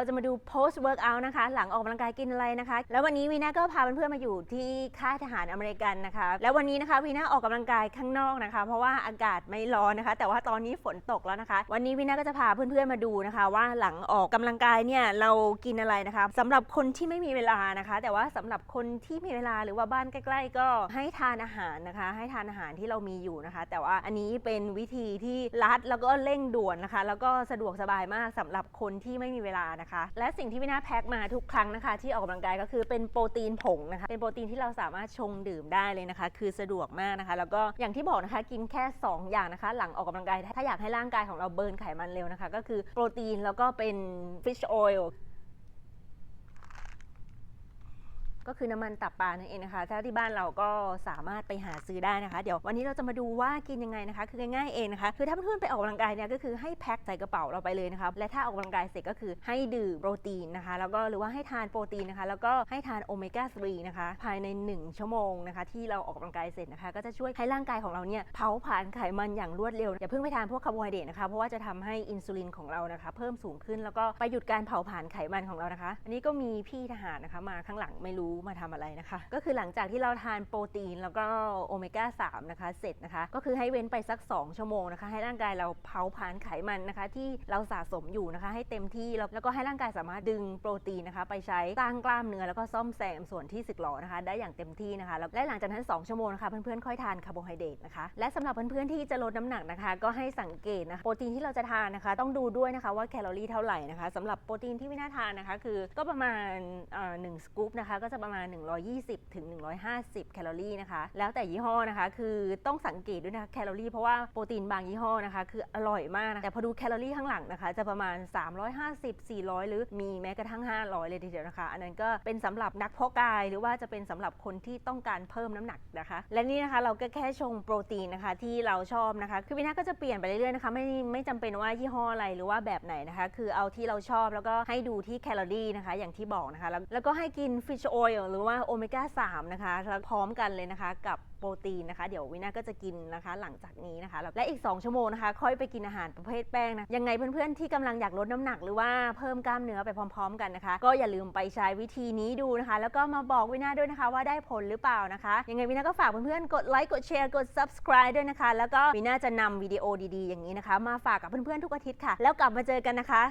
เราจะมาดู post workout นะคะ หลังออกกำลังกายกินอะไรนะคะ แล้ววันนี้วีน่าก็พาเพื่อนๆมาอยู่ที่ค่ายทหารอเมริกันนะคะ แล้ววันนี้นะคะวีน่าออกกำลังกายข้างนอกนะคะ เพราะว่าอากาศไม่ร้อนนะคะ แต่ว่าตอนนี้ฝนตกแล้วนะคะ วันนี้วีน่าก็จะพาเพื่อนๆมาดูนะคะ ว่าหลังออกกำลังกายเนี่ยเรากินอะไรนะคะสำหรับคนที่ไม่มีเวลานะคะ แต่ว่าสำหรับคนที่มีเวลาหรือว่าบ้านใกล้ๆ ก็ให้ทานอาหารนะคะ ให้ทานอาหารที่เรามีอยู่นะคะ แต่ว่าอันนี้เป็นวิธีที่รัดแล้วก็เร่งด่วนนะคะ แล้วก็สะดวกสบายมากสำหรับคนที่ไม่มีเวลานะคะและสิ่งที่วินาแพ็คมาทุกครั้งนะคะ ที่ออกกำลังกายก็คือเป็นโปรตีนผงนะคะ เป็นโปรตีนที่เราสามารถชงดื่มได้เลยนะคะ คือสะดวกมากนะคะ แล้วก็อย่างที่บอกนะคะกินแค่ 2 อย่างนะคะ หลังออกกำลังกายถ้าอยากให้ร่างกายของเราเบิร์นไขมันเร็วนะคะ ก็คือโปรตีนแล้วก็เป็น fish oil ก็คือน้ำมันตับปลานั่นเองนะคะถ้าที่บ้านเราก็สามารถไปหาซื้อได้นะคะ เดี๋ยววันนี้เราจะมาดูว่ากินยังไงนะคะ คือง่ายๆเองนะคะคือถ้าเพื่อนๆไปออกกำลังกายเนี่ยก็คือให้แพ็คใส่กระเป๋าเราไปเลยนะคะและถ้าออกกำลังกายเสร็จก็คือให้ดื่มโปรตีนนะคะ แล้วก็หรือว่าให้ทานโปรตีนนะคะ แล้วก็ให้ทานโอเมก้า3นะคะภายใน 1 ชั่วโมงนะคะที่เราออกกำลังกายเสร็จนะคะ ก็จะช่วยให้ร่างกายของเราเนี่ยเผาผลาญไขมันอย่างรวดเร็วอย่าเพิ่งไปทานพวกคาร์โบไฮเดรตนะคะเพราะว่าจะทำให้อินซูลินของเรานะคะ เพิ่มสูงขึ้นแล้วก็ไปหยุดการเผาผลาญไขมันของเรานะคะ อันนี้ก็มีพี่ทหารนะคะมาข้างหลังไม่รู้มาทำอะไรนะคะ ก็คือหลังจากที่เราทานโปรตีนแล้วก็โอเมก้า3นะคะเสร็จนะคะ ก็คือให้เว้นไปสัก 2 ชั่วโมงนะคะ ให้ร่างกายเราเผาผลาญไขมันนะคะ ที่เราสะสมอยู่นะคะ ให้เต็มที่แล้วแล้วก็ให้ร่างกายสามารถดึงโปรตีนนะคะ ไปใช้สร้างกล้ามเนื้อแล้วก็ซ่อมแซมส่วนที่สึกหรอนะคะ ได้อย่างเต็มที่นะคะแล้วและหลังจากนั้น 2 ชั่วโมงนะคะเพื่อนๆค่อยทานคาร์โบไฮเดรตนะคะและสำหรับเพื่อนๆที่จะลดน้ำหนักนะคะ ก็ให้สังเกตนะคะโปรตีนที่เราจะทานนะคะ ต้องดูด้วยนะคะว่าแคลอรี่เท่าไหร่นะคะสำหรับโปรตีนที่วินาทานนะคะ คือก็ประมาณหนึ่งสกู๊ปนะคะก็จะประมาณ 120ถึง150 แคลอรี่นะคะ แล้วแต่ยี่ห้อนะคะ คือต้องสังเกตด้วยนะคะแคลอรี่เพราะว่าโปรตีนบางยี่ห้อนะคะ คืออร่อยมากนะแต่พอดูแคลอรี่ข้างหลังนะคะ จะประมาณ 350 400 หรือมีแม้กระทั่ง 500 เลยทีเดียวนะคะ อันนั้นก็เป็นสำหรับนักเพาะกายหรือว่าจะเป็นสำหรับคนที่ต้องการเพิ่มน้ำหนักนะคะ และนี่นะคะเราก็แค่ชงโปรตีนนะคะที่เราชอบนะคะ คือวินาก็จะเปลี่ยนไปเรื่อยๆนะคะไม่ไม่จำเป็นว่ายี่ห้ออะไรหรือว่าแบบไหนนะคะ คือเอาที่เราชอบแล้วก็ให้ดูที่แคลอรี่นะคะ อย่างที่บอกนะคะ แล้วแล้วก็ให้กิน fish oil หรือว่าโอเมก้า3นะคะแล้วพร้อมกันเลยนะคะ กับโปรตีนนะคะ เดี๋ยววินาก็จะกินนะคะ หลังจากนี้นะคะ และอีก 2 ชั่วโมงนะคะ ค่อยไปกินอาหารประเภทแป้งนะยังไงเพื่อนๆที่กำลังอยากลดน้ำหนักหรือว่าเพิ่มกล้ามเนื้อไปพร้อม ๆ กันนะคะ ก็อย่าลืมไปใช้วิธีนี้ดูนะคะ แล้วก็มาบอกวินาด้วยนะคะ ว่าได้ผลหรือเปล่านะคะ ยังไงวินาก็ฝากเพื่อนๆกดไลค์กดแชร์กด subscribe ด้วยนะคะ แล้วก็วินาจะนำวิดีโอดีๆ อย่างนี้นะคะ มาฝากกับเพื่อนๆทุกอาทิตย์ค่ะ แล้วกลับมาเจอกันนะคะ